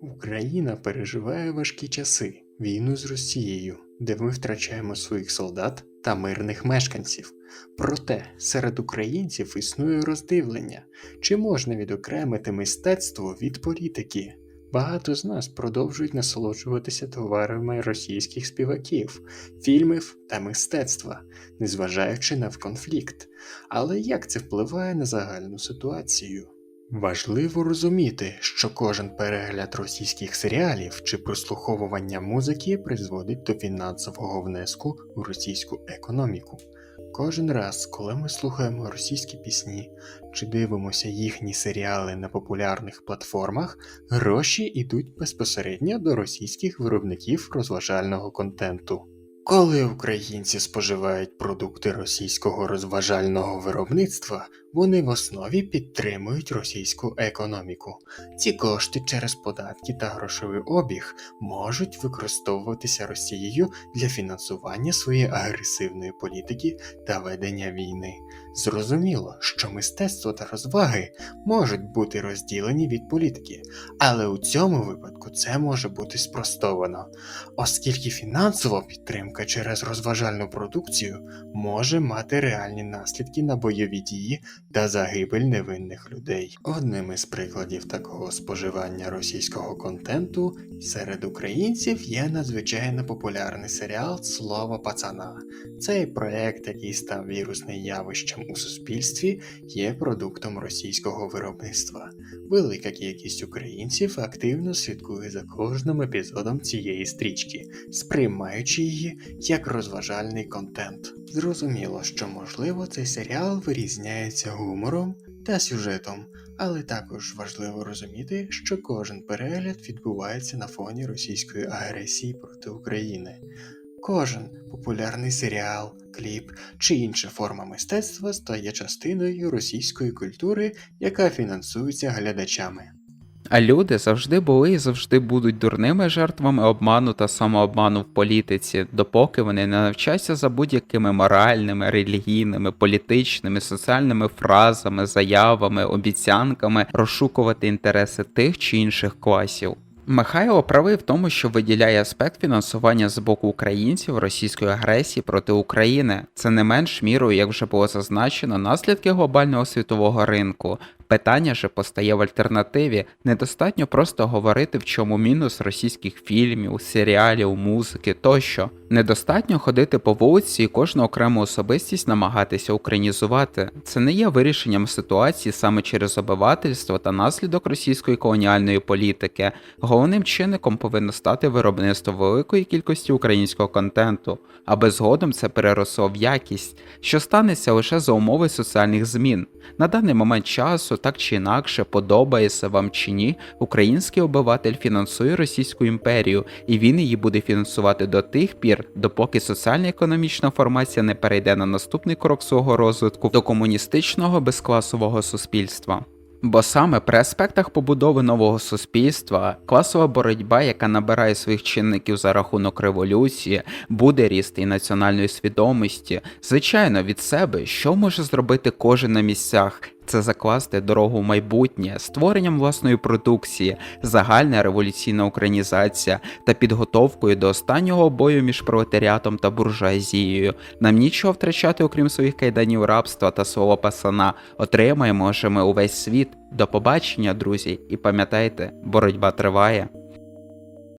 Україна переживає важкі часи, війну з Росією, де ми втрачаємо своїх солдат та мирних мешканців. Проте серед українців існує роздивлення, чи можна відокремити мистецтво від політики. Багато з нас продовжують насолоджуватися товарами російських співаків, фільмів та мистецтва, незважаючи на конфлікт. Але як це впливає на загальну ситуацію? Важливо розуміти, що кожен перегляд російських серіалів чи прослуховування музики призводить до фінансового внеску в російську економіку. Кожен раз, коли ми слухаємо російські пісні чи дивимося їхні серіали на популярних платформах, гроші йдуть безпосередньо до російських виробників розважального контенту. Коли українці споживають продукти російського розважального виробництва, вони в основі підтримують російську економіку. Ці кошти через податки та грошовий обіг можуть використовуватися Росією для фінансування своєї агресивної політики та ведення війни. Зрозуміло, що мистецтво та розваги можуть бути розділені від політики, але у цьому випадку це може бути спростовано, оскільки фінансова підтримка через розважальну продукцію може мати реальні наслідки на бойові дії та загибель невинних людей. Одним із прикладів такого споживання російського контенту серед українців є надзвичайно популярний серіал Слово пацана. Цей проект, який став вірусним явищем у суспільстві, є продуктом російського виробництва. Велика кількість українців активно слідкує за кожним епізодом цієї стрічки, сприймаючи її як розважальний контент. Зрозуміло, що можливо цей серіал вирізняється гумором та сюжетом, але також важливо розуміти, що кожен перегляд відбувається на фоні російської агресії проти України. Кожен популярний серіал, кліп чи інша форма мистецтва стає частиною російської культури, яка фінансується глядачами. А люди завжди були і завжди будуть дурними жертвами обману та самообману в політиці, допоки вони не навчаться за будь-якими моральними, релігійними, політичними, соціальними фразами, заявами, обіцянками розшукувати інтереси тих чи інших класів. Михайло правий в тому, що виділяє аспект фінансування з боку українців російської агресії проти України. Це не менш мірою, як вже було зазначено, наслідки глобального світового ринку. Питання же постає в альтернативі. Недостатньо просто говорити, в чому мінус російських фільмів, серіалів, музики тощо. Недостатньо ходити по вулиці і кожну окрему особистість намагатися українізувати. Це не є вирішенням ситуації саме через обивательство та наслідок російської колоніальної політики. Головним чинником повинно стати виробництво великої кількості українського контенту, аби згодом це переросло в якість, що станеться лише за умови соціальних змін. На даний момент часу, так чи інакше, подобається вам чи ні, український обиватель фінансує Російську імперію, і він її буде фінансувати до тих пір, допоки соціальна економічна формація не перейде на наступний крок свого розвитку до комуністичного безкласового суспільства. Бо саме при аспектах побудови нового суспільства класова боротьба, яка набирає своїх чинників за рахунок революції, буде ріст і національної свідомості, звичайно, від себе, що може зробити кожен на місцях. Це закласти дорогу в майбутнє створенням власної продукції, загальна революційна українізація та підготовкою до останнього бою між пролетаріатом та буржуазією. Нам нічого втрачати, окрім своїх кайданів рабства та свого пасана. Отримаємо же ми увесь світ. До побачення, друзі, і пам'ятайте, боротьба триває.